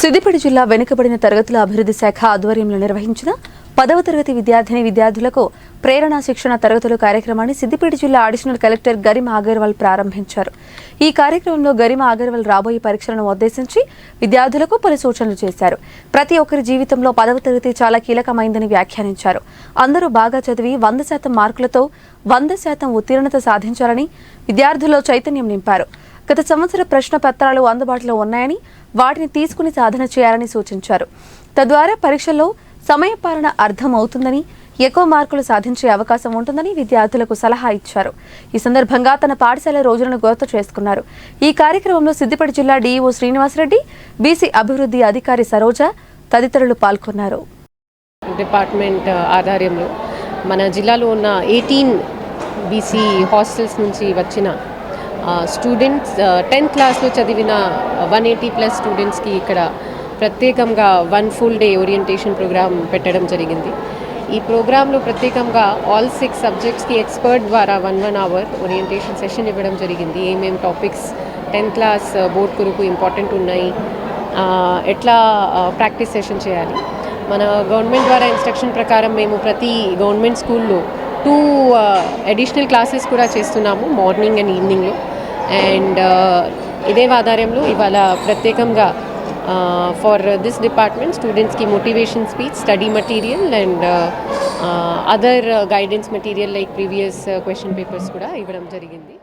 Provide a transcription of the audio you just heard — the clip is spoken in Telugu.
సిద్దిపేట జిల్లా వెనుకబడిన తరగతుల అభివృద్ధి శాఖ ఆధ్వర్యంలో నిర్వహించిన పదవ తరగతి విద్యార్థిని విద్యార్థులకు ప్రేరణ శిక్షణ తరగతుల కార్యక్రమాన్ని సిద్దిపేట జిల్లా అడిషనల్ కలెక్టర్ గరిమ అగర్వాల్ ప్రారంభించారు. ఈ కార్యక్రమంలో గరిమ అగర్వాల్ రాబోయే పరీక్షలను ఉద్దేశించి విద్యార్థులకు పలు సూచనలు చేశారు. ప్రతి ఒక్కరి జీవితంలో పదవ తరగతి చాలా కీలకమైందని వ్యాఖ్యానించారు. అందరూ బాగా చదివి వంద శాతం మార్కులతో వంద శాతం ఉత్తీర్ణత సాధించాలని విద్యార్థుల్లో చైతన్యం నింపారు. గత సంవత్సర ప్రశ్న పత్రాలు అందుబాటులో ఉన్నాయని వాటిని తీసుకుని సాధన చేయాలని సూచించారు. తద్వారా పరీక్షల్లో సమయపాలన అర్థం అవుతుందని ఎక్కువ మార్కులు సాధించే అవకాశం ఉంటుందని విద్యార్థులకు సలహా ఇచ్చారు. ఈ సందర్భంగా తన పాఠశాల రోజులను గుర్తు చేసుకున్నారు. ఈ కార్యక్రమంలో సిద్దిపేట జిల్లా డీఈఓ శ్రీనివాసరెడ్డి బీసీ అభివృద్ధి అధికారి సరోజ తదితరులు పాల్గొన్నారు. డిపార్ట్మెంట్ ఆధ్వర్యంలో మన జిల్లాలో ఉన్న ఎయిటీన్ బీసీ హాస్టల్స్ నుంచి వచ్చిన స్టూడెంట్స్ టెన్త్ క్లాస్లో చదివిన వన్ ఎయిటీ ప్లస్ స్టూడెంట్స్కి ఇక్కడ ప్రత్యేకంగా one full day orientation program పెట్టడం జరిగింది. ఈ ప్రోగ్రాంలో ప్రత్యేకంగా ఆల్ సిక్స్ సబ్జెక్ట్స్కి ఎక్స్పర్ట్ ద్వారా one one hour orientation session ఇవ్వడం జరిగింది. ఏమేం టాపిక్స్ టెన్త్ క్లాస్ బోర్డ్ కొరకు ఇంపార్టెంట్ ఉన్నాయి ఎట్లా ప్రాక్టీస్ సెషన్ చేయాలి. మన గవర్నమెంట్ ద్వారా ఇన్స్ట్రక్షన్ ప్రకారం మేము ప్రతి గవర్నమెంట్ స్కూల్లో టూ అడిషనల్ క్లాసెస్ కూడా చేస్తున్నాము మార్నింగ్ అండ్ ఈవినింగ్లో అండ్ ఇదే ఆధారంలో ఇవాళ ప్రత్యేకంగా ఫర్ దిస్ డిపార్ట్మెంట్ స్టూడెంట్స్కి motivation speech study material and other guidance material like previous question papers కూడా ఇవ్వడం జరిగింది.